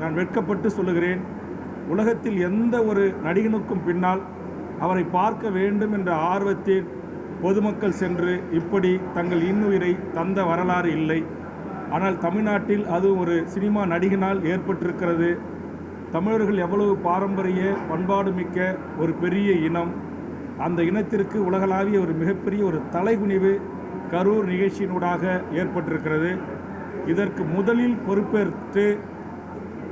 நான் வெட்கப்பட்டு சொல்லுகிறேன் உலகத்தில் எந்த ஒரு நடிகனுக்கும் பின்னால் அவரை பார்க்க வேண்டும் என்ற ஆர்வத்தில் பொதுமக்கள் சென்று இப்படி தங்கள் இன்னுயிரை தந்த வரலாறு இல்லை. ஆனால் தமிழ்நாட்டில் அது ஒரு சினிமா நடிகனால் ஏற்பட்டிருக்கிறது. தமிழர்கள் எவ்வளவு பாரம்பரிய பண்பாடு மிக்க ஒரு பெரிய இனம். அந்த இனத்திற்கு உலகளாவிய ஒரு மிகப்பெரிய ஒரு தலைகுனிவு கரூர் நிகழ்ச்சியினூடாக ஏற்பட்டிருக்கிறது. இதற்கு முதலில் பொறுப்பேற்று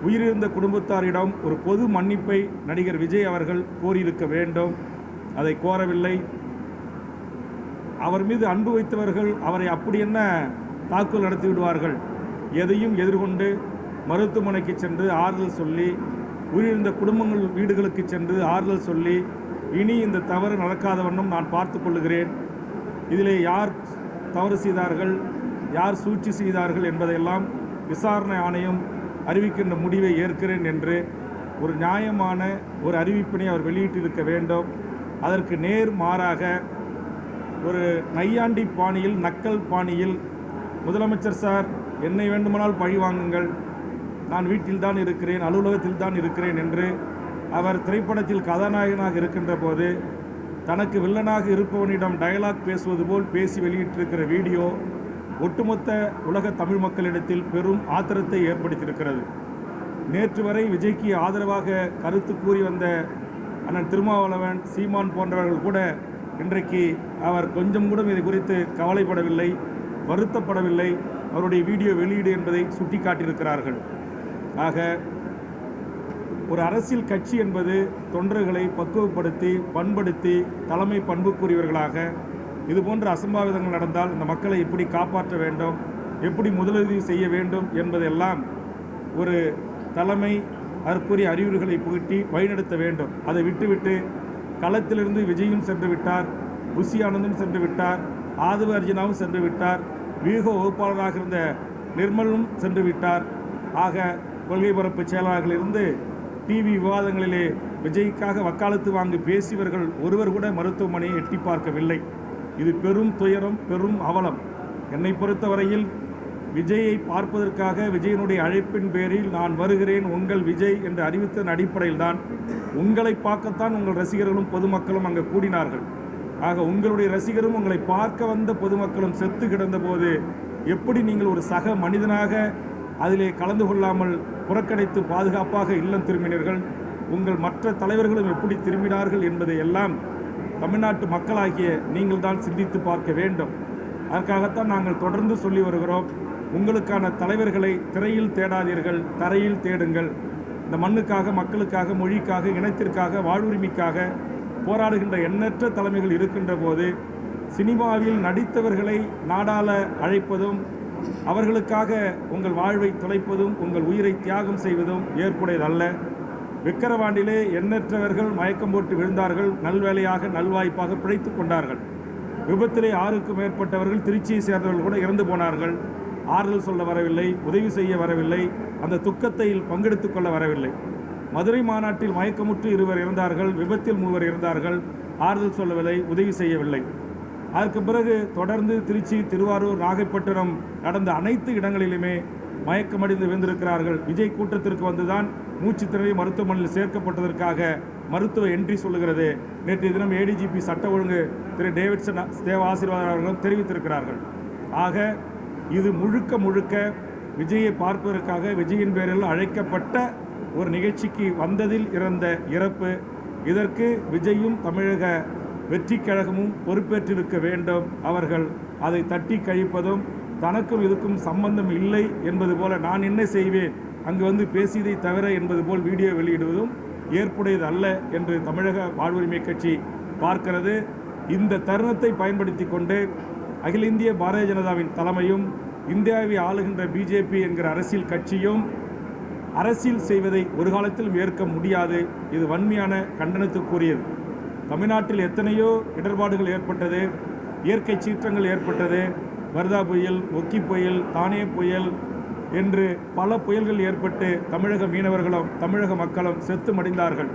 உயிரிழந்த குடும்பத்தாரிடம் ஒரு பொது மன்னிப்பை நடிகர் விஜய் அவர்கள் கோரியிருக்க வேண்டும். அதை கோரவில்லை. அவர் மீது அன்பு வைத்தவர்கள் அவரை அப்படி என்ன தாக்குதல் நடத்தி விடுவார்கள்? எதையும் எதிர்கொண்டு மருத்துவமனைக்கு சென்று ஆறுதல் சொல்லி உயிரிழந்த குடும்பங்கள் வீடுகளுக்கு சென்று ஆறுதல் சொல்லி இனி இந்த தவறு நடக்காத வண்ணம் நான் பார்த்து கொள்ளுகிறேன். இதிலே யார் தவறு செய்தார்கள்? யார் சூழ்ச்சி செய்தார்கள் என்பதையெல்லாம் விசாரணை ஆணையம் அறிவிக்கின்ற முடிவை ஏற்கிறேன் என்று ஒரு நியாயமான ஒரு அறிவிப்பினை அவர் வெளியிட்டிருக்க வேண்டும். அதற்கு நேர் மாறாக ஒரு நையாண்டி பாணியில் நக்கல் பாணியில் முதலமைச்சர் சார் என்னை வேண்டுமானால் பழி வாங்குங்கள். நான் வீட்டில் தான் இருக்கிறேன் அலுவலகத்தில் தான் இருக்கிறேன் என்று அவர் திரைப்படத்தில் கதாநாயகனாக இருக்கின்ற போது தனக்கு வில்லனாக இருப்பவனிடம் டயலாக் பேசுவது போல் பேசி வெளியிட்டிருக்கிற வீடியோ ஒட்டுமொத்த உலக தமிழ் மக்களிடத்தில் பெரும் ஆத்திரத்தை ஏற்படுத்தியிருக்கிறது. நேற்று வரை விஜய்க்கு ஆதரவாக கருத்து கூறி வந்த அண்ணன் திருமாவளவன் சீமான் போன்றவர்கள் கூட இன்றைக்கு அவர் கொஞ்சம் கூட இது குறித்து கவலைப்படவில்லை வருத்தப்படவில்லை. அவருடைய வீடியோ வெளியீடு என்பதை சுட்டிக்காட்டியிருக்கிறார்கள். ஆக ஒரு அரசியல் கட்சி என்பது தொண்டர்களை பக்குவப்படுத்தி பண்படுத்தி தலைமை பண்புக்குரியவர்களாக இது போன்ற அசம்பாவிதங்கள் நடந்தால் இந்த மக்களை எப்படி காப்பாற்ற வேண்டும் எப்படி முதலுதவி செய்ய வேண்டும் என்பதெல்லாம் ஒரு தலைமை அதற்குரிய அறிவுரைகளை புகட்டி வழிநடத்த வேண்டும். அதை விட்டுவிட்டு களத்திலிருந்து விஜயும் சென்று விட்டார் புஷி ஆனந்தும் சென்று விட்டார் ஆதவ அர்ஜுனாவும் சென்று விட்டார் வியூக வகுப்பாளராக இருந்த நிர்மலும் சென்று விட்டார். ஆக கொள்கை பரப்பு செயலாளர்களிலிருந்து டிவி விவாதங்களிலே விஜய்க்காக வக்காலத்து வாங்கி பேசியவர்கள் ஒருவர் கூட மருத்துவமனையை எட்டி பார்க்கவில்லை. இது பெரும் துயரம் பெரும் அவலம். என்னை பொறுத்தவரையில் விஜயை பார்ப்பதற்காக விஜயனுடைய அழைப்பின் பேரில் நான் வருகிறேன். உங்கள் விஜய் என்று அறிவித்ததன் அடிப்படையில் தான் உங்களை பார்க்கத்தான் உங்கள் ரசிகர்களும் பொதுமக்களும் அங்கு கூடினார்கள். ஆக உங்களுடைய ரசிகரும் உங்களை பார்க்க வந்த பொதுமக்களும் செத்து கிடந்தபோது எப்படி நீங்கள் ஒரு சக மனிதனாக அதிலே கலந்து கொள்ளாமல் புறக்கணித்து பாதுகாப்பாக இல்லம் திரும்பினீர்கள்? உங்கள் மற்ற தலைவர்களும் எப்படி திரும்பினார்கள் என்பதை எல்லாம் தமிழ்நாட்டு மக்களாகிய நீங்கள் தான் சிந்தித்து பார்க்க வேண்டும். அதற்காகத்தான் நாங்கள் தொடர்ந்து சொல்லி வருகிறோம். உங்களுக்கான தலைவர்களை திரையில் தேடாதீர்கள் தரையில் தேடுங்கள். இந்த மண்ணுக்காக மக்களுக்காக மொழிக்காக இனத்திற்காக வாழ்வுரிமைக்காக போராடுகின்ற எண்ணற்ற தலைமைகள் இருக்கின்ற போது சினிமாவில் நடித்தவர்களை நாடாள அழைப்பதும் அவர்களுக்காக உங்கள் வாழ்வை தொலைப்பதும் உங்கள் உயிரை தியாகம் செய்வதும் ஏற்புடையதல்ல. விக்கிரவாண்டிலே எண்ணற்றவர்கள் மயக்கம் போட்டு விழுந்தார்கள். நல்வேலையாக நல்வாய்ப்பாக பிழைத்துக் கொண்டார்கள். விபத்திலே ஆறுக்கும் மேற்பட்டவர்கள் திருச்சியை சேர்ந்தவர்கள் கூட இறந்து போனார்கள். ஆறுதல் சொல்ல வரவில்லை உதவி செய்ய வரவில்லை அந்த துக்கத்தை பங்கெடுத்துக் கொள்ள வரவில்லை. மதுரை மாநாட்டில் மயக்கமுற்று இருவர் இறந்தார்கள் விபத்தில் மூவர் இறந்தார்கள். ஆறுதல் சொல்லவில்லை உதவி செய்யவில்லை. அதற்கு பிறகு தொடர்ந்து திருச்சி திருவாரூர் நாகைப்பட்டினம் நடந்த அனைத்து இடங்களிலுமே மயக்கமடைந்து விழுந்திருக்கிறார்கள். விஜய் கூட்டத்திற்கு வந்துதான் மூச்சு திணறி மருத்துவமனையில் சேர்க்கப்பட்டதற்காக மருத்துவ என்ட்ரி சொல்லுகிறது. நேற்றைய தினம் ஏடிஜிபி சட்ட ஒழுங்கு திரு டேவிட்சன் தேவ ஆசீர்வாதம் அவர்களும் தெரிவித்திருக்கிறார்கள். ஆக இது முழுக்க முழுக்க விஜயை பார்ப்பதற்காக விஜயின் பேரில் அழைக்கப்பட்ட ஒரு நிகழ்ச்சிக்கு வந்ததில் இறந்த இறப்பு. இதற்கு விஜயும் தமிழக வெற்றி கழகமும் பொறுப்பேற்றிருக்க வேண்டும். அவர்கள் அதை தட்டி கழிப்பதும் தனக்கும் இதுக்கும் சம்பந்தம் இல்லை என்பது போல நான் என்ன செய்வேன்? அங்கு வந்து பேசியதை தவிர என்பது போல் வீடியோ வெளியிடுவதும் ஏற்புடையது அல்ல என்று தமிழக வாழ்வுரிமை கட்சி பார்க்கிறது. இந்த தருணத்தை பயன்படுத்தி கொண்டு அகில இந்திய பாரதிய ஜனதாவின் தலைமையும் இந்தியாவை ஆளுகின்ற பிஜேபி என்கிற அரசியல் கட்சியும் அரசியல் செய்வதை ஒரு காலத்திலும் ஏற்க முடியாது. இது வன்மையான கண்டனத்துக்குரியது தமிழ்நாட்டில் எத்தனையோ இடர்பாடுகள் ஏற்பட்டது இயற்கை சீற்றங்கள் ஏற்பட்டது வர்தா புயல் ஒக்கி புயல் தானே புயல் என்று பல புயல்கள் ஏற்பட்டு தமிழக மீனவர்களும் தமிழக மக்களும் செத்து மடிந்தார்கள்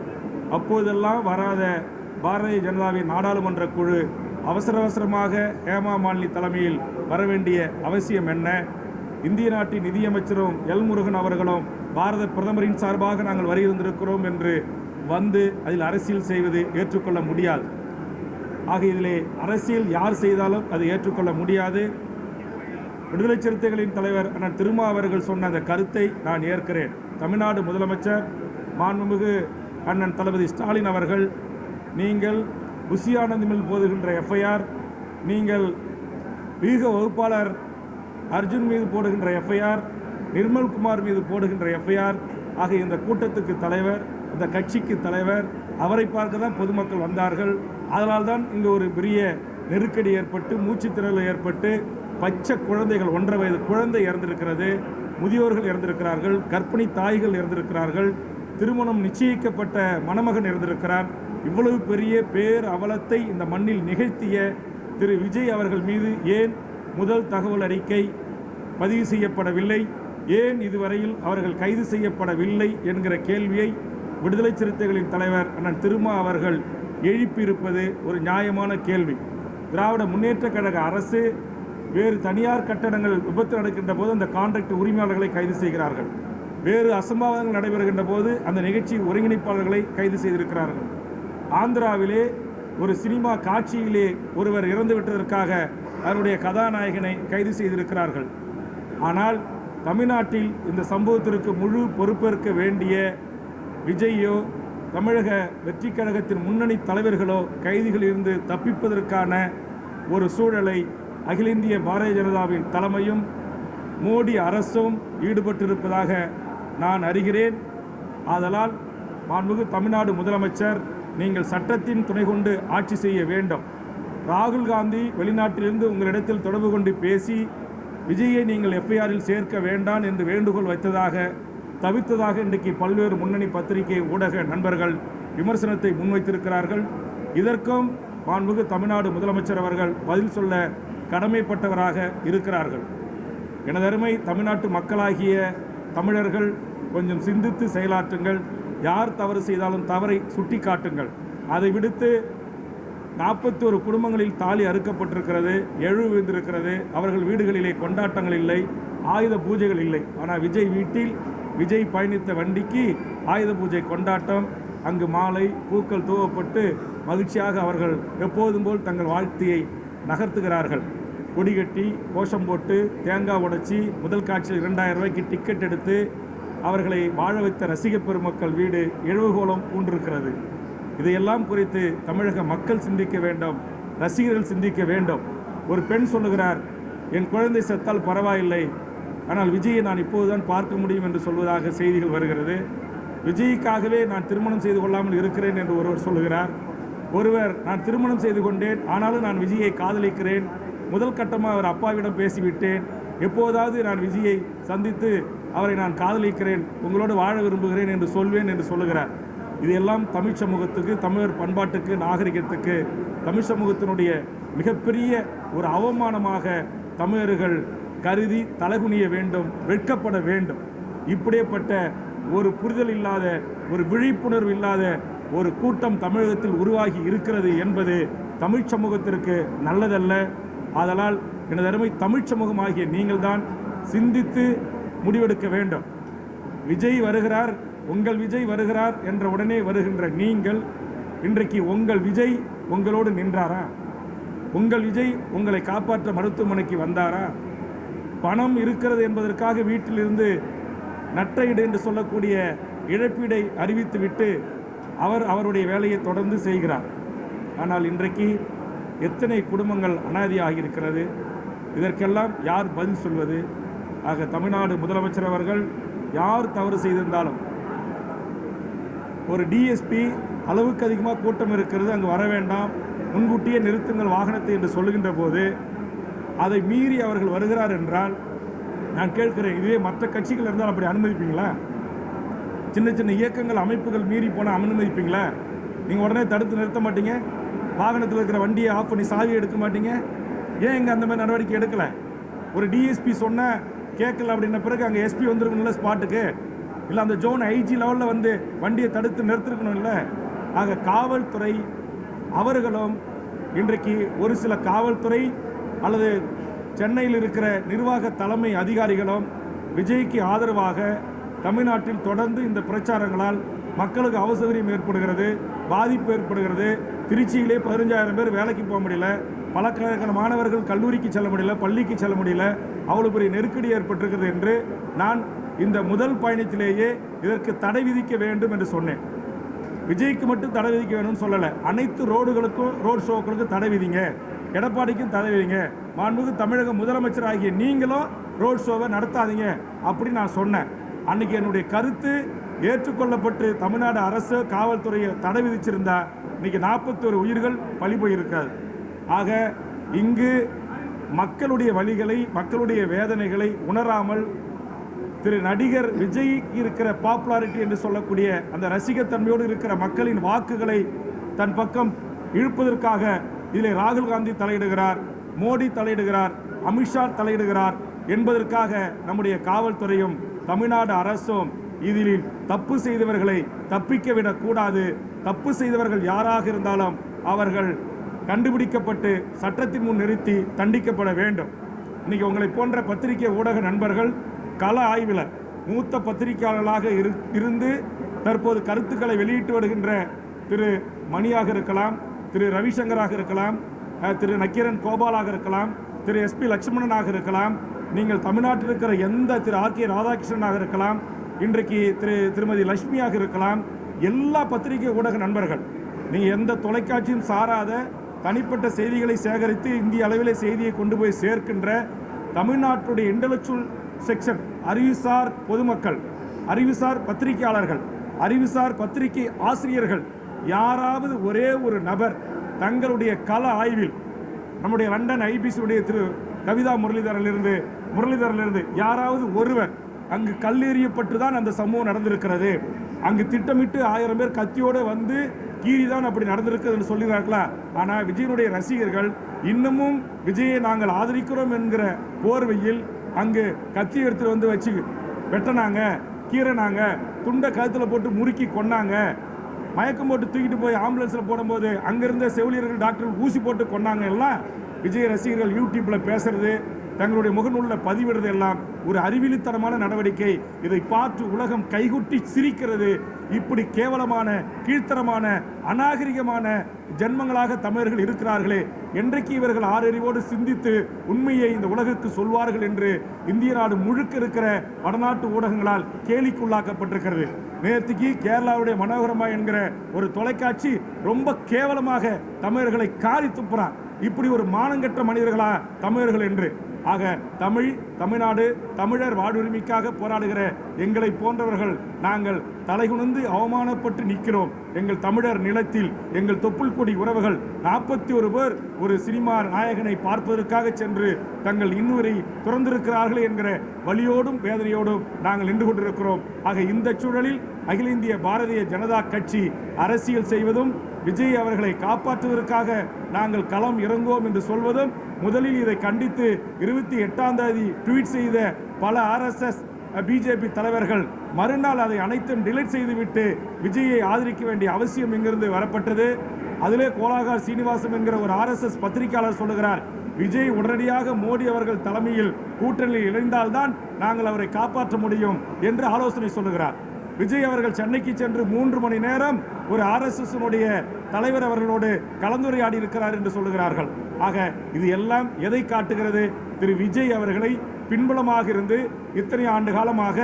அப்போதெல்லாம் வராத பாரதிய ஜனதாவின் நாடாளுமன்ற குழு அவசர அவசரமாக ஹேமா மாலினி தலைமையில் வர வேண்டிய அவசியம் என்ன? இந்திய நாட்டின் நிதியமைச்சரும் எல் முருகன் அவர்களும் பாரத பிரதமரின் சார்பாக நாங்கள் வருகின்றிருக்கிறோம் என்று வந்து அதில் அரசியல் செய்வது ஏற்றுக்கொள்ள முடியாது. ஆக இதிலே அரசியல் யார் செய்தாலும் அது ஏற்றுக்கொள்ள முடியாது. விடுதலை சிறுத்தைகளின் தலைவர் அண்ணன் திருமா அவர்கள் சொன்ன அந்த கருத்தை நான் ஏற்கிறேன். தமிழ்நாடு முதலமைச்சர் மாண்புமிகு அண்ணன் தளபதி ஸ்டாலின் அவர்கள் நீங்கள் புஷியானந்த் மேல் போதுகின்ற எஃப்ஐஆர் நீங்கள் வீக வகுப்பாளர் அர்ஜுன் மீது போடுகின்ற எஃப்ஐஆர் நிர்மல்குமார் மீது போடுகின்ற எஃப்ஐஆர் ஆகிய இந்த கூட்டத்துக்கு தலைவர் இந்த கட்சிக்கு தலைவர் அவரை பார்க்க தான் பொதுமக்கள் வந்தார்கள். அதனால்தான் இங்கு ஒரு பெரிய நெருக்கடி ஏற்பட்டு மூச்சுத்திணறல் ஏற்பட்டு பச்சை குழந்தைகள் ஒன்றரை வயது குழந்தை இறந்திருக்கிறது. முதியோர்கள் இறந்திருக்கிறார்கள். கர்ப்பிணி தாய்கள் இறந்திருக்கிறார்கள். திருமணம் நிச்சயிக்கப்பட்ட மணமகன் இறந்திருக்கிறார். இவ்வளவு பெரிய பேர் அவலத்தை இந்த மண்ணில் நிகழ்த்திய திரு விஜய் அவர்கள் மீது ஏன் முதல் தகவல் அறிக்கை பதிவு செய்யப்படவில்லை? ஏன் இதுவரையில் அவர்கள் கைது செய்யப்படவில்லை என்கிற கேள்வியை விடுதலை சிறுத்தைகளின் தலைவர் அண்ணன் திருமா அவர்கள் எழுப்பியிருப்பது ஒரு நியாயமான கேள்வி. திராவிட முன்னேற்றக் கழக அரசு வேறு தனியார் கட்டடங்கள் விபத்து நடக்கின்ற போது அந்த கான்ட்ராக்ட் உரிமையாளர்களை கைது செய்கிறார்கள். வேறு அசம்பாவிதங்கள் நடைபெறுகின்ற போது அந்த நிகழ்ச்சி ஒருங்கிணைப்பாளர்களை கைது செய்திருக்கிறார்கள். ஆந்திராவிலே ஒரு சினிமா காட்சியிலே ஒருவர் இறந்து விட்டதற்காக அதனுடைய கதாநாயகனை கைது செய்திருக்கிறார்கள். ஆனால் தமிழ்நாட்டில் இந்த சம்பவத்திற்கு முழு பொறுப்பேற்க வேண்டிய விஜய்யோ தமிழக வெற்றி கழகத்தின் முன்னணி தலைவர்களோ கைதிகளிலிருந்து தப்பிப்பதற்கான ஒரு சூழலை அகில இந்திய பாரதிய ஜனதாவின் தலைமையும் மோடி அரசும் ஈடுபட்டிருப்பதாக நான் அறிகிறேன். ஆதலால் மாண்புமிகு தமிழ்நாடு முதலமைச்சர் நீங்கள் சட்டத்தின் துணை கொண்டு ஆட்சி செய்ய வேண்டும். ராகுல் காந்தி வெளிநாட்டிலிருந்து உங்களிடத்தில் தொடர்பு கொண்டு பேசி விஜயை நீங்கள் எஃப்ஐஆரில் சேர்க்க வேண்டாம் என்று வேண்டுகோள் வைத்ததாக தவித்ததாக இன்றைக்கு பல்வேறு முன்னணி பத்திரிகை ஊடக நண்பர்கள் விமர்சனத்தை முன்வைத்திருக்கிறார்கள். இதற்கும் மாண்புமிகு தமிழ்நாடு முதலமைச்சர் அவர்கள் பதில் சொல்ல கடமைப்பட்டவராக இருக்கிறார்கள். எனதருமை தமிழ்நாட்டு மக்களாகிய தமிழர்கள் கொஞ்சம் சிந்தித்து செயலாற்றுங்கள். யார் தவறு செய்தாலும் தவறை சுட்டி காட்டுங்கள் அதை விடுத்து நாற்பத்தோரு குடும்பங்களில் தாலி அறுக்கப்பட்டிருக்கிறது எழு விழுந்திருக்கிறது. அவர்கள் வீடுகளிலே கொண்டாட்டங்கள் இல்லை ஆயுத பூஜைகள் இல்லை. ஆனால் விஜய் வீட்டில் விஜய் பயணித்த வண்டிக்கு ஆயுத பூஜை கொண்டாட்டம் அங்கு மாலை பூக்கள் தூவப்பட்டு மகிழ்ச்சியாக அவர்கள் எப்போதும் போல் தங்கள் வாழ்க்கையை நகர்த்துகிறார்கள். கொடி கட்டி கோஷம் போட்டு தேங்காய் உடைச்சி முதல் காட்சியில் இரண்டாயிரம் ரூபாய்க்கு டிக்கெட் எடுத்து அவர்களை வாழ வைத்த ரசிகப் பெருமக்கள் வீடு எழுவுகோலம் பூண்டிருக்கிறது. இதையெல்லாம் குறித்து தமிழக மக்கள் சிந்திக்க வேண்டும் ரசிகர்கள் சிந்திக்க வேண்டும். ஒரு பெண் சொல்லுகிறார் என் குழந்தை செத்தால் பரவாயில்லை. ஆனால் விஜயை நான் இப்போதுதான் பார்க்க முடியும் என்று சொல்வதாக செய்திகள் வருகிறது. விஜய்க்காகவே நான் திருமணம் செய்து கொள்ளாமல் இருக்கிறேன் என்று ஒருவர் சொல்லுகிறார். ஒருவர் நான் திருமணம் செய்து கொண்டேன் ஆனாலும் நான் விஜயை காதலிக்கிறேன். முதல் கட்டமாக அவர் அப்பாவிடம் பேசிவிட்டேன். எப்போதாவது நான் விஜயை சந்தித்து அவரை நான் காதலிக்கிறேன். உங்களோடு வாழ விரும்புகிறேன் என்று சொல்வேன் என்று சொல்லுகிறார். இதெல்லாம் தமிழ் சமூகத்துக்கு தமிழர் பண்பாட்டுக்கு நாகரிகத்துக்கு தமிழ் சமூகத்தினுடைய மிகப்பெரிய ஒரு அவமானமாக தமிழர்கள் கருதி தலைகுனிய வேண்டும் வெட்கப்பட வேண்டும். இப்படியேப்பட்ட ஒரு புரிதல் இல்லாத ஒரு விழிப்புணர்வு இல்லாத ஒரு கூட்டம் தமிழகத்தில் உருவாகி இருக்கிறது என்பது தமிழ் சமூகத்திற்கு நல்லதல்ல. ஆதலால் எனது அருமை தமிழ் சமூகமாகிய நீங்கள்தான் சிந்தித்து முடிவெடுக்க வேண்டும். விஜய் வருகிறார் உங்கள் விஜய் வருகிறார் என்ற உடனே வருகின்ற நீங்கள் இன்றைக்கு உங்கள் விஜய் உங்களோடு நின்றாரா? உங்கள் விஜய் உங்களை காப்பாற்ற மருத்துவமனைக்கு வந்தாரா? பணம் இருக்கிறது என்பதற்காக வீட்டிலிருந்து நட்டையீடு என்று சொல்லக்கூடிய இழப்பீடை அறிவித்துவிட்டு அவர் அவருடைய வேலையை தொடர்ந்து செய்கிறார். ஆனால் இன்றைக்கு எத்தனை குடும்பங்கள் அனாதியாக இருக்கிறது இதற்கெல்லாம் யார் பதில் சொல்வது? ஆக தமிழ்நாடு முதலமைச்சர் அவர்கள் யார் தவறு செய்திருந்தாலும் ஒரு டிஎஸ்பி அளவுக்கு அதிகமாக கூட்டம் இருக்கிறது அங்கு வர வேண்டாம் முன்கூட்டியே நிறுத்துங்கள் வாகனத்தை என்று சொல்லுகின்ற போது அதை மீறி அவர்கள் வருகிறார் என்றால் நான் கேட்கிறேன் இதுவே மற்ற கட்சிகள் இருந்தால் அப்படி அனுமதிப்பீங்களா? சின்ன சின்ன இயக்கங்கள் அமைப்புகள் மீறி போனால் அனுமதிப்பீங்களா? நீங்கள் உடனே தடுத்து நிறுத்த மாட்டீங்க? வாகனத்தில் இருக்கிற வண்டியை ஆஃப் பண்ணி சாவி எடுக்க மாட்டீங்க? ஏன் இங்கே அந்த மாதிரி நடவடிக்கை எடுக்கலை? ஒரு டிஎஸ்பி சொன்ன கேட்கல அப்படின்ன பிறகு அங்கே எஸ்பி வந்துருக்கணும்ல ஸ்பாட்டுக்கு? இல்லை அந்த ஜோன் ஐஜி லெவலில் வந்து வண்டியை தடுத்து நிறுத்திருக்கணும் இல்லை ஆக காவல்துறை அவர்களும் இன்றைக்கு ஒரு சில காவல்துறை அல்லது சென்னையில் இருக்கிற நிர்வாக தலைமை அதிகாரிகளும் விஜய்க்கு ஆதரவாக தமிழ்நாட்டில் தொடர்ந்து இந்த பிரச்சாரங்களால் மக்களுக்கு அவசகரியம் ஏற்படுகிறது பாதிப்பு ஏற்படுகிறது. திருச்சியிலே பதினஞ்சாயிரம் பேர் வேலைக்கு போக முடியல. பலக்கணக்கான மாணவர்கள் கல்லூரிக்கு செல்ல முடியல பள்ளிக்கு செல்ல முடியல. அவ்வளோ பெரிய நெருக்கடி ஏற்பட்டிருக்கிறது என்று நான் இந்த முதல் பயணத்திலேயே இதற்கு தடை விதிக்க வேண்டும் என்று சொன்னேன். விஜய்க்கு மட்டும் தடை விதிக்க வேணும்னு சொல்லலை. அனைத்து ரோடுகளுக்கும் ரோட் ஷோக்களுக்கும் தடை விதிங்க. எடப்பாடிக்கும் தலைவிங்க விதிங்க மாண்புக்கு தமிழக முதலமைச்சர் ஆகிய நீங்களும் ரோட் ஷோவை நடத்தாதீங்க அப்படின்னு நான் சொன்னேன். அன்னைக்கு என்னுடைய கருத்து ஏற்றுக்கொள்ளப்பட்டு தமிழ்நாடு அரசு காவல்துறையை தடை விதிச்சிருந்தா இன்னைக்கு நாற்பத்தோரு உயிர்கள் பழி போயிருக்காது ஆக இங்கு மக்களுடைய வழிகளை மக்களுடைய வேதனைகளை உணராமல் திரு நடிகர் விஜய் இருக்கிற பாப்புலாரிட்டி என்று சொல்லக்கூடிய அந்த ரசிகத்தன்மையோடு இருக்கிற மக்களின் வாக்குகளை தன் பக்கம் இழுப்பதற்காக இதில் ராகுல் காந்தி தலையிடுகிறார் மோடி தலையிடுகிறார் அமித்ஷா தலையிடுகிறார் என்பதற்காக நம்முடைய காவல்துறையும் தமிழ்நாடு அரசும் இதில் தப்பு செய்தவர்களை தப்பிக்க விடக்கூடாது. தப்பு செய்தவர்கள் யாராக இருந்தாலும் அவர்கள் கண்டுபிடிக்கப்பட்டு சட்டத்தின் முன் நிறுத்தி தண்டிக்கப்பட வேண்டும். இன்னைக்கு உங்களை போன்ற பத்திரிகை ஊடக நண்பர்கள் கள ஆய்வில் மூத்த பத்திரிகையாளர்களாக இரு இருந்து தற்போது கருத்துக்களை வெளியிட்டு வருகின்ற திரு மணியாக இருக்கலாம். திரு ரவிசங்கராக இருக்கலாம் திரு நக்கீரன் கோபாலாக இருக்கலாம் திரு எஸ்பி லட்சுமணனாக இருக்கலாம் நீங்கள் தமிழ்நாட்டில் இருக்கிற எந்த திரு ஆர் கே ராதாகிருஷ்ணனாக இருக்கலாம் இன்றைக்கு திரு திருமதி லட்சுமியாக இருக்கலாம் எல்லா பத்திரிகை ஊடக நண்பர்கள் நீங்கள் எந்த தொலைக்காட்சியும் சாராத தனிப்பட்ட செய்திகளை சேகரித்து இந்திய அளவிலே செய்தியை கொண்டு போய் சேர்க்கின்ற தமிழ்நாட்டுடைய இன்டலெக்சுவல் செக்ஷன் அறிவுசார் பொதுமக்கள் அறிவுசார் பத்திரிகையாளர்கள் அறிவுசார் பத்திரிகை ஆசிரியர்கள் யாராவது ஒரே ஒரு நபர் தங்களுடைய கள ஆய்வில் நம்முடைய லண்டன் ஐபிசியுடைய திரு கவிதா முரளிதரிலிருந்து முரளிதரிலிருந்து யாராவது ஒருவர் அங்கு கல்லெறியப்பட்டு தான் அந்த சம்பவம் நடந்திருக்கிறது. அங்கு திட்டமிட்டு ஆயிரம் பேர் கத்தியோடு வந்து கீறி தான் அப்படி நடந்திருக்குதுன்னு சொல்லிடுறாங்களா ஆனால் விஜயனுடைய ரசிகர்கள் இன்னமும் விஜயை நாங்கள் ஆதரிக்கிறோம் என்கிற போர்வையில் அங்கு கத்தி எடுத்துட்டு வந்து வச்சு வெட்டினாங்க கீறினாங்க துண்டை கழுத்தில் போட்டு முறுக்கி கொன்னாங்க. மயக்கம் போட்டு தூக்கிட்டு போய் ஆம்புலன்ஸில் போடும்போது அங்கேருந்த செவிலியர்கள் டாக்டர்கள் ஊசி போட்டு கொண்டாங்க எல்லாம். விஜய் ரசிகர்கள் யூடியூப்பில் பேசுறது தங்களுடைய முகநூலில் பதிவிடுறது எல்லாம் ஒரு அறிவிலித்தனமான நடவடிக்கை. இதை பார்த்து உலகம் கைகுட்டி சிரிக்கிறது. இப்படி கேவலமான கீழ்த்தரமான அநாகரிகமான ஜென்மங்களாக தமிழர்கள் இருக்கிறார்களே. என்றைக்கு இவர்கள் ஆறறிவோடு சிந்தித்து உண்மையை இந்த உலகுக்கு சொல்வார்கள் என்று இந்திய நாடு முழுக்க இருக்கிற வடநாட்டு ஊடகங்களால் கேலிக்குள்ளாக்கப்பட்டிருக்கிறது. நேற்றுக்கு கேரளாவுடைய மனோகரமா என்கிற ஒரு தொலைக்காட்சி ரொம்ப கேவலமாக தமிழர்களை காரி துப்புறான். இப்படி ஒரு மானங்கெட்ட மனிதர்களா தமிழர்கள் என்று. ஆக தமிழ் தமிழ்நாடு தமிழர் வாழ்வுரிமைக்காக போராடுகிற எங்களை போன்றவர்கள் நாங்கள் தலைகுனிந்து அவமானப்பட்டு நிற்கிறோம். எங்கள் தமிழர் நிலத்தில் எங்கள் தொப்புள் கொடி உறவுகள் நாற்பத்தி ஒரு பேர் ஒரு சினிமா நாயகனை பார்ப்பதற்காக சென்று தங்கள் இன்னுரை துறந்திருக்கிறார்கள் என்கிற வலியோடும் வேதனையோடும் நாங்கள் நின்று கொண்டிருக்கிறோம். ஆக இந்த சூழலில் அகில இந்திய பாரதிய ஜனதா கட்சி அரசியல் செய்வதும் விஜய் அவர்களை காப்பாற்றுவதற்காக நாங்கள் களம் இறங்குவோம் என்று சொல்வதும் முதலில் இதை கண்டித்து இருபத்தி எட்டாம் தேதி ட்வீட் செய்த பல ஆர்எஸ்எஸ் பிஜேபி தலைவர்கள் மறுநாள் அதை அனைத்தும் டிலீட் செய்துவிட்டு விஜயை ஆதரிக்க வேண்டிய அவசியம் இங்கிருந்து வரப்பட்டது. அதிலே கோலாகார் சீனிவாசம் என்கிற ஒரு ஆர்எஸ்எஸ் பத்திரிகையாளர் சொல்லுகிறார் விஜய் உடனடியாக மோடி அவர்கள் தலைமையில் கூட்டணியில் இணைந்தால்தான் நாங்கள் அவரை காப்பாற்ற முடியும் என்று ஆலோசனை சொல்லுகிறார். விஜய் அவர்கள் சென்னைக்கு சென்று மூன்று மணி நேரம் ஒரு ஆர்எஸ்எஸ்னுடைய தலைவர் அவர்களோடு கலந்துரையாடி இருக்கிறார் என்று சொல்லுகிறார்கள். ஆக இது எல்லாம் எதை காட்டுகிறது? திரு விஜய் அவர்களை பின்புலமாக இருந்து இத்தனை ஆண்டு காலமாக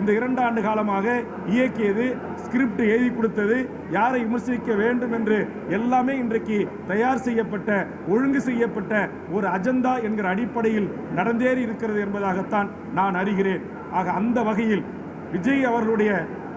இந்த இரண்டு ஆண்டு காலமாக இயக்கியது ஸ்கிரிப்ட் எழுதி கொடுத்தது யாரை விமர்சிக்க வேண்டும் என்று எல்லாமே இன்றைக்கு தயார் செய்யப்பட்ட ஒழுங்கு செய்யப்பட்ட ஒரு அஜெண்டா என்கிற அடிப்படையில் நடந்தேறி இருக்கிறது என்பதாகத்தான் நான் அறிகிறேன். ஆக அந்த வகையில் விஜய் அவர்களுடைய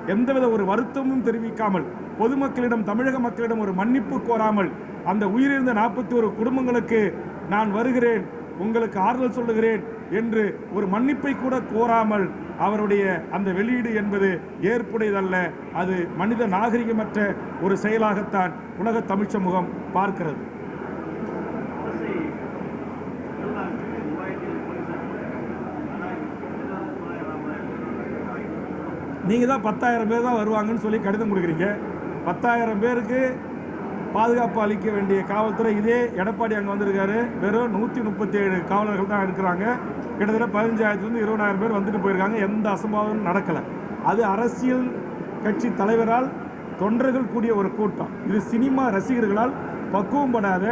எந்தவித ஒரு வருத்தமும் தெரிவிக்காமல் பொதுமக்களிடம் தமிழக மக்களிடம் ஒரு மன்னிப்பு கோராமல் அந்த உயிரிழந்த நாற்பத்தி ஒரு குடும்பங்களுக்கு நான் வருகிறேன் உங்களுக்கு ஆறுதல் சொல்லுகிறேன் என்று ஒரு மன்னிப்பை கூட கோராமல் அவருடைய அந்த வெளியீடு என்பது ஏற்புடையதல்ல. அது மனித நாகரிகமற்ற ஒரு செயலாகத்தான் உலக தமிழ் சமூகம் பார்க்கிறது. நீங்கள் தான் பத்தாயிரம் பேர் தான் வருவாங்கன்னு சொல்லி கடிதம் கொடுக்குறீங்க. பத்தாயிரம் பேருக்கு பாதுகாப்பு அளிக்க வேண்டிய காவல்துறை இதே எடப்பாடி அங்கே வந்திருக்காரு. வெறும் நூற்றி முப்பத்தி ஏழு காவலர்கள் தான் இருக்கிறாங்க. கிட்டத்தட்ட பதினஞ்சாயிரத்துலேருந்து இருபதாயிரம் பேர் வந்துட்டு போயிருக்காங்க. எந்த அசம்பாவமும் நடக்கலை. அது அரசியல் கட்சி தலைவரால் தொண்டர்கள் கூடிய ஒரு கூட்டம். இது சினிமா ரசிகர்களால் பக்குவம் படாத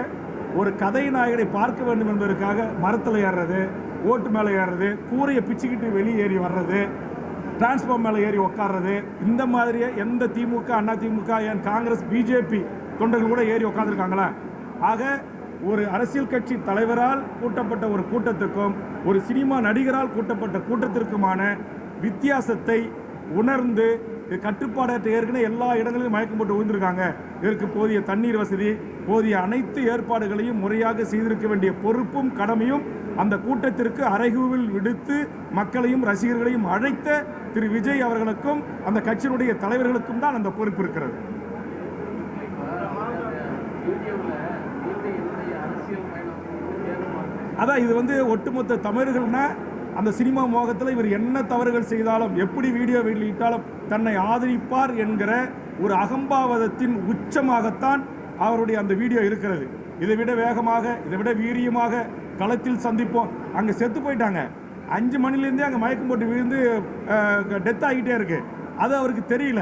ஒரு கதை நாயகனை பார்க்க வேண்டும் என்பதற்காக மரத்தில் ஏறுறது ஓட்டு மேலே ஏறுறது கூரையை பிச்சுக்கிட்டு வெளியே ஏறி வர்றது டிரான்ஸ்ஃபார்ம் மேலே ஏறி உட்கார்றது இந்த மாதிரியே எந்த திமுக அண்ணா திமுக என் காங்கிரஸ் பிஜேபி தொண்டர்கள் கூட ஏறி உட்காந்துருக்காங்களா ஆக ஒரு அரசியல் கட்சி தலைவரால் கூட்டப்பட்ட ஒரு கூட்டத்துக்கும் ஒரு சினிமா நடிகரால் கூட்டப்பட்ட கூட்டத்திற்குமான வித்தியாசத்தை உணர்ந்து கட்டுப்பாடற்ற ஏற்கனவே எல்லா இடங்களிலும் மயக்கம் போட்டு விழுந்திருக்காங்க இதற்கு போதிய தண்ணீர் வசதி போதிய அனைத்து ஏற்பாடுகளையும் முறையாக செய்திருக்க வேண்டிய பொறுப்பும் கடமையும் அந்த கூட்டத்திற்கு அறைகூவில் விடுத்து மக்களையும் ரசிகர்களையும் அழைத்த திரு விஜய் அவர்களுக்கும் அந்த கட்சியினுடைய தலைவர்களுக்கும் தான் அந்த பொறுப்பு இருக்கிறது. அதான் இது வந்து ஒட்டுமொத்த தமிழர்கள்னா அந்த சினிமா மோகத்தில் இவர் என்ன தவறுகள் செய்தாலும் எப்படி வீடியோ வெளியிட்டாலும் தன்னை ஆதரிப்பார் என்கிற ஒரு அகம்பாவதத்தின் உச்சமாகத்தான் அவருடைய அந்த வீடியோ இருக்கிறது. இதை விட வேகமாக இதை விட வீரியமாக களத்தில் சந்திப்போம். அங்கே செத்து போயிட்டாங்க. அஞ்சு மணிலேருந்தே அங்கே மயக்கம் போட்டு விழுந்து டெத் ஆகிட்டே இருக்கு. அது அவருக்கு தெரியல.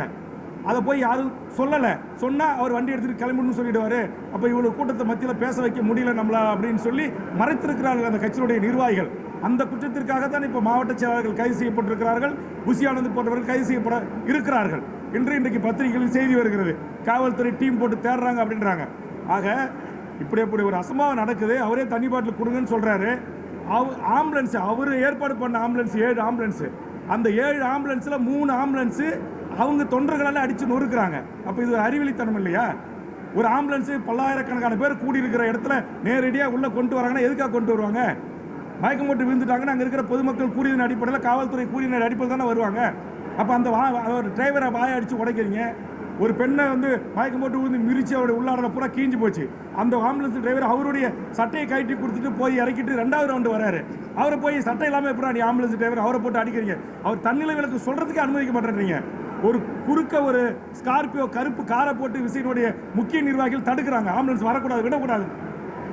அதை போய் யாரும் சொல்லலை. சொன்னால் அவர் வண்டி எடுத்துகிட்டு கிளம்பணும்னு சொல்லிடுவார். அப்போ இவ்வளோ கூட்டத்தை மத்தியில் பேச வைக்க முடியல நம்மளா அப்படின்னு சொல்லி மறைத்திருக்கிறார்கள் அந்த கட்சியினுடைய நிர்வாகிகள். அந்த குற்றத்திற்காக தான் இப்போ மாவட்ட செயலாளர்கள் கைது செய்யப்பட்டிருக்கிறார்கள். புசி போன்றவர்கள் கைது செய்யப்பட இருக்கிறார்கள் இன்று இன்றைக்கு பத்திரிகைகளில் செய்தி வருகிறது. காவல்துறை டீம் போட்டு தேடுறாங்க அப்படின்றாங்க. ஆக இப்படி அப்படி ஒரு அசம்பாவம் நடக்குது. அவரே தண்ணி பாட்டில் கொடுங்கன்னு சொல்கிறாரு அவ ஆம்புலன்ஸ் அவர் ஏற்பாடு பண்ண ஆம்புலன்ஸ் ஏழு ஆம்புலன்ஸு. அந்த ஏழு ஆம்புலன்ஸில் மூணு ஆம்புலன்ஸு அவங்க தொண்டர்களால் அடித்து நொறுக்கிறாங்க. அப்போ இது அறிவெளித்தனம் அறிவிலித்தனம் இல்லையா? ஒரு ஆம்புலன்ஸு பல்லாயிரக்கணக்கான பேர் கூடியிருக்கிற இடத்துல நேரடியாக உள்ளே கொண்டு வராங்கன்னா எதுக்காக கொண்டு வருவாங்க? மயக்கம் போட்டு விழுந்துட்டாங்கன்னா அங்கே இருக்கிற பொதுமக்கள் கூறியதன் அடிப்படையில் காவல்துறை கூறியதன் அடிப்படையில் தானே வருவாங்க. அப்போ அந்த வா ஒரு டிரைவரை வாயை அடித்து உடைக்கிறீங்க. ஒரு பெண்ணை வந்து மயக்கம் போட்டு விழுந்து மிரிச்சு அவருடைய உள்ளாடல பூரா கீஞ்சு போச்சு. அந்த ஆம்புலன்ஸ் டிரைவர் அவருடைய சட்டையை கழட்டி கொடுத்துட்டு போய் இறக்கிட்டு ரெண்டாவது ரவுண்டு வராரு. அவரை போய் சட்டை இல்லாமல் எப்படி நீ ஆம்புலன்ஸ் டிரைவர் அவரை போட்டு அடிக்கிறீங்க? அவர் தண்ணியில் விளக்கு சொல்கிறதுக்கு அனுமதிக்க மாட்டேன்றீங்க. ஒரு குறுக்க ஒரு ஸ்கார்பியோ கருப்பு காரை போட்டு விசையினுடைய முக்கிய நிர்வாகிகள் தடுக்கிறாங்க. ஆம்புலன்ஸ் வரக்கூடாது விடக்கூடாது.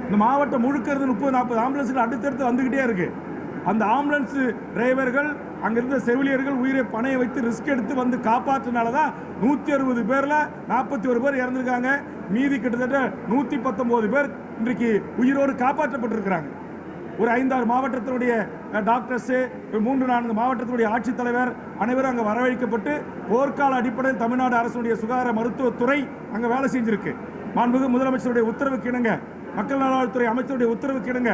இந்த மாவட்டம் முழுக்க இருந்து முப்பது நாற்பது ஆம்புலன்ஸ்கள் அடுத்தடுத்து வந்துக்கிட்டே இருக்கு. அந்த ஆம்புலன்ஸ் டிரைவர்கள் அங்கிருந்த செவிலியர்கள் உயிரை பணைய வைத்து ரிஸ்க் எடுத்து வந்து காப்பாற்றினால தான் நூற்றி அறுபது பேரில் நாற்பத்தி ஒரு பேர் இறந்துருக்காங்க. மீதி கிட்டத்தட்ட நூற்றி பத்தொம்போது பேர் இன்றைக்கு உயிரோடு காப்பாற்றப்பட்டிருக்கிறாங்க. ஒரு ஐந்தாறு மாவட்டத்தினுடைய டாக்டர்ஸு ஒரு மூன்று நான்கு மாவட்டத்தினுடைய ஆட்சித்தலைவர் அனைவரும் அங்கே வரவழைக்கப்பட்டு போர்க்கால அடிப்படையில் தமிழ்நாடு அரசுடைய சுகாதார மருத்துவத்துறை அங்கே வேலை செஞ்சிருக்கு. மாண்புமிகு முதலமைச்சருடைய உத்தரவுக்கு இணங்க மக்கள் நல்வாழ்வுத்துறை அமைச்சருடைய உத்தரவுக்கு இணங்க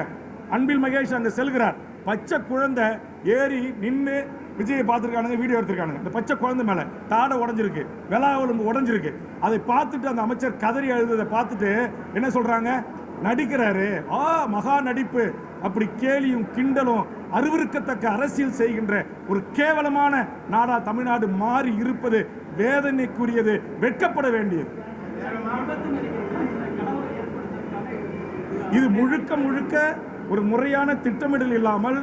அன்பில் மகேஷ் அங்கே செல்கிறார். பச்சை குழந்தை ஏறி நின்று விஜயை பார்த்துருக்கானுங்க வீடியோ எடுத்திருக்கானுங்க. இந்த பச்சை குழந்தை மேலே தாடை உடஞ்சிருக்கு வெலா எலும்பு உடஞ்சிருக்கு. அதை பார்த்துட்டு அந்த அமைச்சர் கதறி அழுததை பார்த்துட்டு என்ன சொல்கிறாங்க நடிக்கிறாரு. ஆ மகா நடிப்பு. அப்படி கேலியும் கிண்டலும் அருவருக்கத்தக்க அரசியல் செய்கின்ற ஒரு கேவலமான நாடா தமிழ்நாடு மாறி இருப்பது வேதனைக்குரியது வெட்கப்பட வேண்டியது. இது முழுக்க முழுக்க ஒரு முறையான திட்டமிடல் இல்லாமல்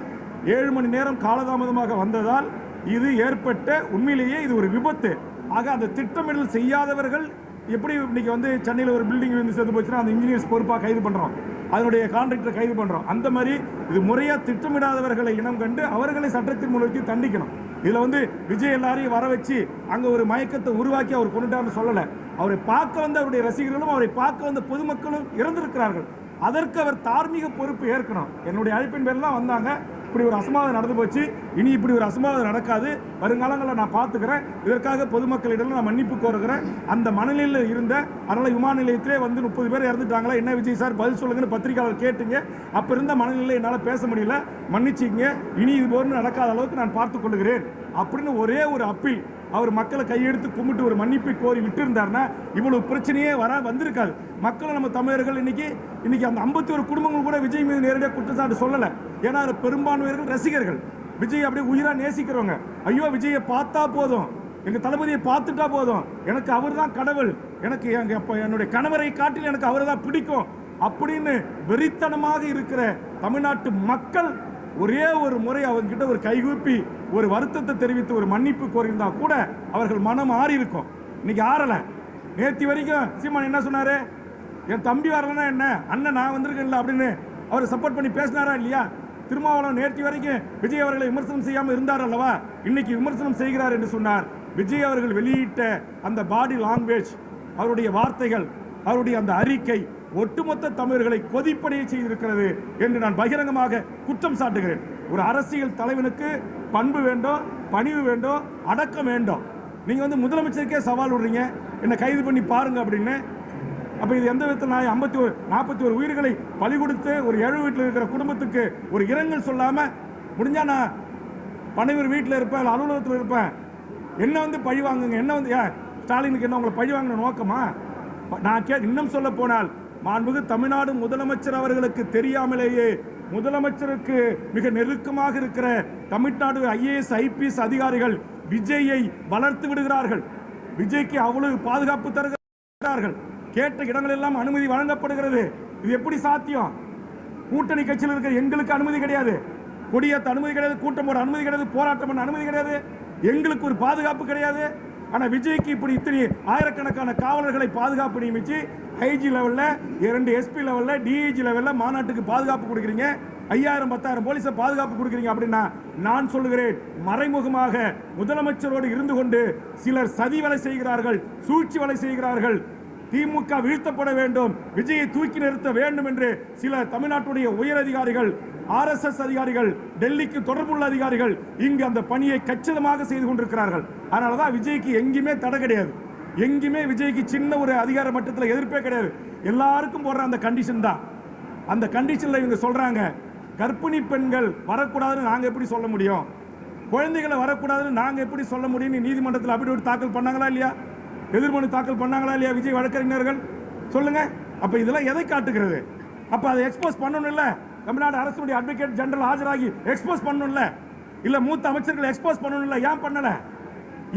ஏழு மணி நேரம் காலதாமதமாக வந்ததால் இது ஏற்பட்ட உண்மையிலேயே இது ஒரு விபத்து. ஆக அந்த திட்டமிடல் செய்யாதவர்கள் எப்படி இன்றைக்கி வந்து சென்னையில் ஒரு பில்டிங் வந்து சேர்ந்து போச்சுன்னா அந்த இன்ஜினியர்ஸ் பொறுப்பாக கைது பண்ணுறோம் அதனுடைய கான்ட்ராக்டரை கைது பண்ணுறோம் அந்த மாதிரி இது முறையாக திட்டமிடாதவர்களை இனம் கண்டு அவர்களை சட்டத்தின் மூலத்தை தண்டிக்கணும். இதில் வந்து விஜய் எல்லாரையும் வர வச்சு அங்கே ஒரு மயக்கத்தை உருவாக்கி அவர் கொண்டுட்டார்னு சொல்லலை. அவரை பார்க்க வந்த அவருடைய ரசிகர்களும் அவரை பார்க்க வந்த பொதுமக்களும் இறந்திருக்கிறார்கள். அதற்கு அவர் தார்மீக பொறுப்பு ஏற்கணும். என்னுடைய அழைப்பின் பேர்லாம் வந்தாங்க. இப்படி ஒரு அசம்பாவிதம் நடந்து போச்சு. இனி இப்படி ஒரு அசம்பாவிதம் நடக்காது. வருங்காலங்களில் நான் பார்த்துக்கிறேன். இதற்காக பொதுமக்களிடம் நான் மன்னிப்பு கோருகிறேன். அந்த மனநிலையில் இருந்த அதனால் விமான நிலையத்திலே வந்து முப்பது பேர் இறந்துட்டாங்களா? என்ன விஜய் சார் பதில் சொல்லுங்கன்னு பத்திரிகையாளர் கேட்டுங்க. அப்போ இருந்த மனநிலையில் என்னால் பேச முடியல. மன்னிச்சிங்க இனி இது போன்று நடக்காத அளவுக்கு நான் பார்த்து கொள்கிறேன். அப்படின்னு ஒரே ஒரு அப்பீல் அவர் மக்களை கையெடுத்து கும்பிட்டு ஒரு மன்னிப்பை கோரி விட்டிருந்தாருன்னா இவ்வளவு பிரச்சனையே வர வந்திருக்காது. மக்களும் நம்ம தமிழர்கள் இன்னைக்கு இன்னைக்கு அந்த ஐம்பத்தி ஒரு குடும்பங்கள் கூட விஜய் மீது நேரடியாக குற்றச்சாட்டு சொல்லலை. ஏன்னா அது பெரும்பான்மையர்கள் ரசிகர்கள். விஜய் அப்படியே உயிராக நேசிக்கிறவங்க. ஐயோ விஜயை பார்த்தா போதும். எங்கள் தளபதியை பார்த்துட்டா போதும். எனக்கு அவர் தான் கடவுள். எனக்கு எங்கள் இப்போ என்னுடைய கணவரை காட்டில் எனக்கு அவர் தான் பிடிக்கும். அப்படின்னு வெறித்தனமாக இருக்கிற தமிழ்நாட்டு மக்கள் ஒரே ஒரு முறை அவங்ககிட்ட ஒரு கைகூப்பி ஒரு வருத்தத்தை தெரிவித்து ஒரு மன்னிப்பு கோரியிருந்தா கூட அவர்கள் மனம் ஆறி இருக்கும். இன்னைக்கு ஆறலை. நேத்தி வரைக்கும் சீமான் என்ன சொன்னாரு? என் தம்பி வரலன்னா என்ன? அண்ணன் நான் வந்திருக்கேன்ல அப்படின்னு அவர் சப்போர்ட் பண்ணி பேசினாரா இல்லையா? திருமாவளவன் நேற்று வரைக்கும் விஜய் அவர்களை விமர்சனம் செய்யாமல் இருந்தார் அல்லவா? இன்னைக்கு விமர்சனம் செய்கிறார் என்று சொன்னார். விஜய் அவர்கள் வெளியிட்ட அந்த பாடி லாங்குவேஜ் அவருடைய வார்த்தைகள் அவருடைய அந்த அறிக்கை ஒட்டுமொத்த தமிழர்களை கொதிப்படைய செய்திருக்கிறது என்று நான் பகிரங்கமாக குற்றம் சாட்டுகிறேன். ஒரு அரசியல் தலைவனுக்கு பண்பு வேண்டும் பணிவு வேண்டும் அடக்கம் வேண்டும் நீங்கள் வந்து முதலமைச்சருக்கே சவால் விடுறீங்க. என்னை கைது பண்ணி பாருங்க அப்படின்னு. அப்போ இது எந்த விதத்தில் நான் ஐம்பத்தி ஒரு நாற்பத்தி ஒரு உயிர்களை பலி கொடுத்து ஒரு ஏழு வீட்டில் இருக்கிற குடும்பத்துக்கு ஒரு இரங்கல் சொல்லாமல் முடிஞ்சா நான் பனைவர் வீட்டில் இருப்பேன் இல்லை அலுவலகத்தில் இருப்பேன். என்ன வந்து பழி வாங்குங்க? என்ன வந்து ஏன் ஸ்டாலினுக்கு என்ன உங்களை பழி வாங்கின நோக்கமா? நான் கே இன்னும் சொல்ல போனால் மாண்புகு தமிழ்நாடு முதலமைச்சர் அவர்களுக்கு தெரியாமலேயே முதலமைச்சருக்கு மிக நெருக்கமாக இருக்கிற தமிழ்நாடு ஐஏஎஸ் ஐபிஎஸ் அதிகாரிகள் விஜயை வளர்த்து விடுகிறார்கள். விஜய்க்கு அவ்வளவு பாதுகாப்பு தருகிறார்கள். கேட்ட இடங்கள் எல்லாம் அனுமதி வழங்கப்படுகிறது. இது எப்படி சாத்தியம்? கூட்டணி கட்சியில் இருக்கிற எங்களுக்கு அனுமதி கிடையாது. கொடியேற்ற அனுமதி கிடையாது. கூட்டம் போட அனுமதி கிடையாது. போராட்டம் பண்ண அனுமதி கிடையாது. எங்களுக்கு ஒரு பாதுகாப்பு கிடையாது. ஆனால் விஜய்க்கு இப்படி இத்தனை ஆயிரக்கணக்கான காவலர்களை பாதுகாப்பு நியமித்து ஐஜி லெவலில் இரண்டு எஸ்பி லெவலில் டிஐஜி லெவலில் மாநாட்டுக்கு பாதுகாப்பு கொடுக்குறீங்க. ஐயாயிரம் பத்தாயிரம் போலீஸை பாதுகாப்பு கொடுக்குறீங்க அப்படின்னா நான் சொல்லுகிறேன் மறைமுகமாக முதலமைச்சரோடு இருந்து கொண்டு சிலர் சதி வேலை செய்கிறார்கள் சூழ்ச்சி வேலை செய்கிறார்கள். திமுக வீழ்த்தப்பட வேண்டும் விஜயை தூக்கி நிறுத்த வேண்டும் என்று சில தமிழ்நாட்டுடைய உயர் அதிகாரிகள் ஆர்எஸ்எஸ் அதிகாரிகள் டெல்லிக்கு தொடர்புள்ள அதிகாரிகள் இங்கு அந்த பணியை கச்சிதமாக செய்து கொண்டிருக்கிறார்கள். அதனால தான் விஜய்க்கு எங்கேயுமே தடை கிடையாது. எங்கேயுமே விஜய்க்கு சின்ன ஒரு அதிகார மட்டத்தில் எதிர்ப்பே கிடையாது. எல்லாருக்கும் போடுற அந்த கண்டிஷன் தான். அந்த கண்டிஷனில் இவங்க சொல்கிறாங்க கர்ப்பிணி பெண்கள் வரக்கூடாதுன்னு நாங்கள் எப்படி சொல்ல முடியும்? குழந்தைகளை வரக்கூடாதுன்னு நாங்கள் எப்படி சொல்ல முடியும்னு நீதிமன்றத்தில் அப்படி ஒரு தாக்கல் பண்ணாங்களா இல்லையா? எதிர்மனு தாக்கல் பண்ணாங்களா இல்லையா விஜய் வழக்கறிஞர்கள்? சொல்லுங்கள் அப்போ இதெல்லாம் எதை காட்டுகிறது? அப்போ அதை எக்ஸ்போஸ் பண்ணணும் இல்லை. தமிழ்நாடு அரசுடைய அட்வொகேட் ஜெனரல் ஆஜராகி எக்ஸ்போஸ் பண்ணணும்ல? இல்ல மூத்த அமைச்சர்களை எக்ஸ்போஸ் பண்ணணும்ல? ஏன் பண்ணல?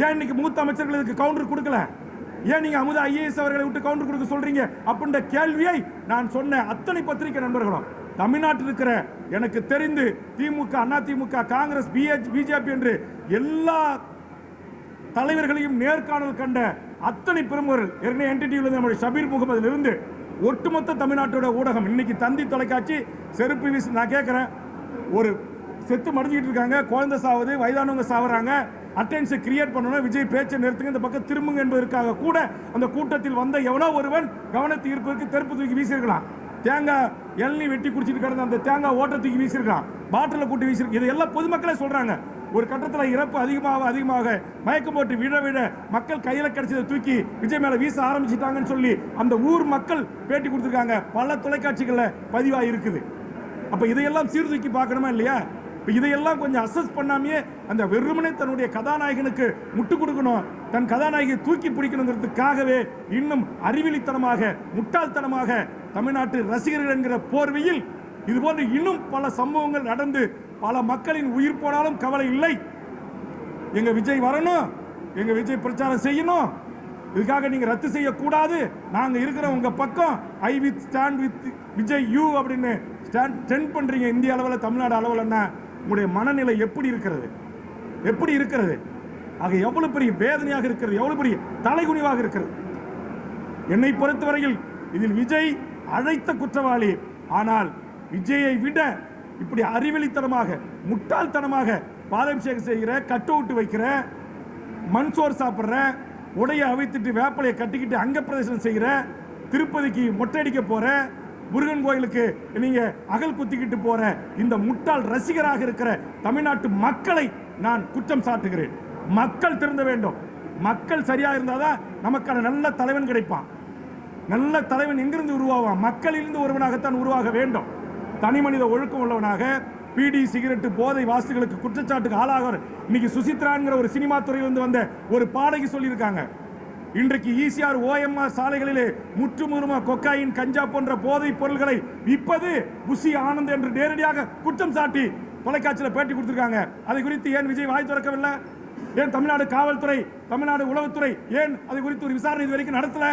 ஏன் இன்னைக்கு மூத்த அமைச்சர்கள் இதுக்கு கவுண்டர் கொடுக்கல? ஏன் நீங்க அமுதா ஐஏஎஸ் அவர்களை விட்டு கவுண்டர் கொடுக்க சொல்றீங்க? அப்படின்ற கேள்வியை நான் சொன்ன அத்தனை பத்திரிகை நண்பர்களும் தமிழ்நாட்டில் இருக்கிற எனக்கு தெரிந்து திமுக அண்ணா திமுக காங்கிரஸ் பிஜேபி என்று எல்லா தலைவர்களையும் நேர்காணல் கண்ட அத்தனை பெருமர்கள் ஏற்கனவே என்டிடியில் நம்முடைய ஷபீர் முகமதுல இருந்து ஒட்டுமொத்த தமிழ்நாட்டோட ஊடகம். இன்னைக்கு தந்தி தொலைக்காட்சி செருப்பு வீசி நான் கேட்குறேன் ஒரு செத்து மடிஞ்சிக்கிட்டு இருக்காங்க. குழந்தை சாவுது வயதானவங்க சாவுறாங்க. அட்டென்ஷன் கிரியேட் பண்ணணும். விஜய் பேச்சை நிறுத்துங்க. இந்த பக்கம் திரும்புங்க என்பதற்காக கூட அந்த கூட்டத்தில் வந்த எவனோ ஒருவன் கவனத்தை இருப்பதற்கு தெருப்பு தூக்கி வீசியிருக்கலாம் தேங்காய் இளநீ வெட்டி குடிச்சிட்டு கிடந்த அந்த தேங்காய் ஓட்ட தூக்கி வீசியிருக்கான் பாட்டில கூட்டி வீசியிருக்கு இது எல்லாம் பொதுமக்களே சொல்கிறாங்க ஒரு கட்டத்தில் இறப்பு அதிகமாக அதிகமாக மயக்கம் போட்டு விழ விழ மக்கள் கையில் கிடைச்சதை தூக்கி விஜய் மேலே வீச ஆரம்பிச்சிட்டாங்கன்னு சொல்லி அந்த ஊர் மக்கள் பேட்டி கொடுத்துருக்காங்க. பல தொலைக்காட்சிகளில் பதிவாக இருக்குது. அப்போ இதையெல்லாம் சீர்தூக்கி பார்க்கணுமா இல்லையா? இப்போ இதையெல்லாம் கொஞ்சம் அசஸ் பண்ணாமையே அந்த வெறுமனே தன்னுடைய கதாநாயகனுக்கு முட்டு கொடுக்கணும். தன் கதாநாயகியை தூக்கி பிடிக்கணுங்கிறதுக்காகவே இன்னும் அறிவிலித்தனமாக முட்டாள்தனமாக தமிழ்நாட்டு ரசிகர்கள் என்கிற போர்வையில் இதுபோன்று இன்னும் பல சம்பவங்கள் நடந்து பல மக்களின் உயிர் போனாலும் கவலை இல்லை. எங்க விஜய் வரணும் எங்க விஜய் பிரச்சாரம் செய்யணும். இதுக்காக நீங்க ரத்து செய்யக்கூடாது. நாங்க இருக்கிற உங்க பக்கம் I with stand with Vijay you அப்படின்னு ஸ்டாண்ட் சென்ட் பண்றீங்க இந்திய அளவில் தமிழ்நாடு அளவில் உங்களுடைய மனநிலை எப்படி இருக்கிறது? எப்படி இருக்கிறது? ஆக எவ்வளவு பெரிய வேதனையாக இருக்கிறது? எவ்வளவு பெரிய தலைகுனிவாக இருக்கிறது? என்னை பொறுத்தவரையில் இதில் விஜய் அழைத்த குற்றவாளி. ஆனால் விஜயை விட இப்படி அறிவெளித்தனமாக முட்டாள்தனமாக பாலாபிஷேகம் செய்கிற கட் அவுட் வைக்கிற மண் சோறு சாப்பிட்ற உடையை அவித்துட்டு வேப்பலையை கட்டிக்கிட்டு அங்க பிரதேசனம் செய்கிற திருப்பதிக்கு மொட்டை அடிக்க போற முருகன் கோயிலுக்கு நீங்க அகல் குத்திக்கிட்டு போற இந்த முட்டாள் ரசிகராக இருக்கிற தமிழ்நாட்டு மக்களை நான் குற்றம் சாட்டுகிறேன். மக்கள் திருந்த வேண்டும். மக்கள் சரியா இருந்தாதான் நமக்கான நல்ல தலைவன் கிடைப்பான். நல்ல தலைவன் எங்கிருந்து உருவாவான்? மக்களிலிருந்து ஒருவனாகத்தான் உருவாக வேண்டும். தனி மனித ஒழுக்கம் உள்ளவனாக பீடி சிகரெட்டு போதை வாசிகளுக்கு குற்றச்சாட்டுக்கு ஆளாக இன்னைக்கு சுசித்ராங்கிற ஒரு சினிமா துறையிலிருந்து வந்த ஒரு பாடகி சொல்லியிருக்காங்க. இன்றைக்கு ஈசிஆர் ஓஎம்ஆர் சாலைகளிலே முற்றுமுறுமா கொக்காயின் கஞ்சா போன்ற போதைப் பொருள்களை விற்பது புசி ஆனந்த் என்று நேரடியாக குற்றம் சாட்டி தொலைக்காட்சியில் பேட்டி கொடுத்துருக்காங்க. அதை குறித்து ஏன் விஜய் வாய் திறக்கவில்லை? ஏன் தமிழ்நாடு காவல்துறை தமிழ்நாடு உளவுத்துறை ஏன் அதை குறித்து ஒரு விசாரணை இது வரைக்கும் நடத்தல?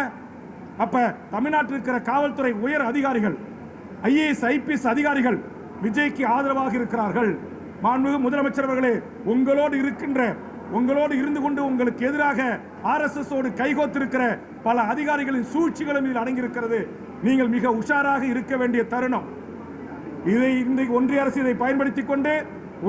அப்ப தமிழ்நாட்டில் இருக்கிற காவல்துறை உயர் அதிகாரிகள் ஐஏஎஸ் ஐபிஎஸ் அதிகாரிகள் விஜய்க்கு ஆதரவாக இருக்கிறார்கள். மாண்புமிகு முதலமைச்சர் அவர்களே உங்களோடு இருக்கின்ற உங்களோடு இருந்து கொண்டு உங்களுக்கு எதிராக ஆர்எஸ்எஸோடு கைகோத்திருக்கிற பல அதிகாரிகளின் சூழ்ச்சிகளும் இதில் அடங்கியிருக்கிறது. நீங்கள் மிக உஷாராக இருக்க வேண்டிய தருணம். இதை இன்றைக்கு ஒன்றிய அரசு இதை பயன்படுத்தி கொண்டு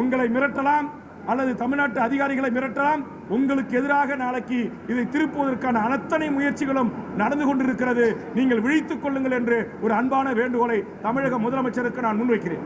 உங்களை மிரட்டலாம். அல்லது தமிழ்நாட்டு அதிகாரிகளை மிரட்டலாம். உங்களுக்கு எதிராக நாளைக்கு இதை திருப்புவதற்கான அத்தனை முயற்சிகளும் நடந்து கொண்டிருக்கிறது. நீங்கள் விழித்துக் கொள்ளுங்கள் என்று ஒரு அன்பான வேண்டுகோளை தமிழக முதலமைச்சருக்கு நான் முன்வைக்கிறேன்.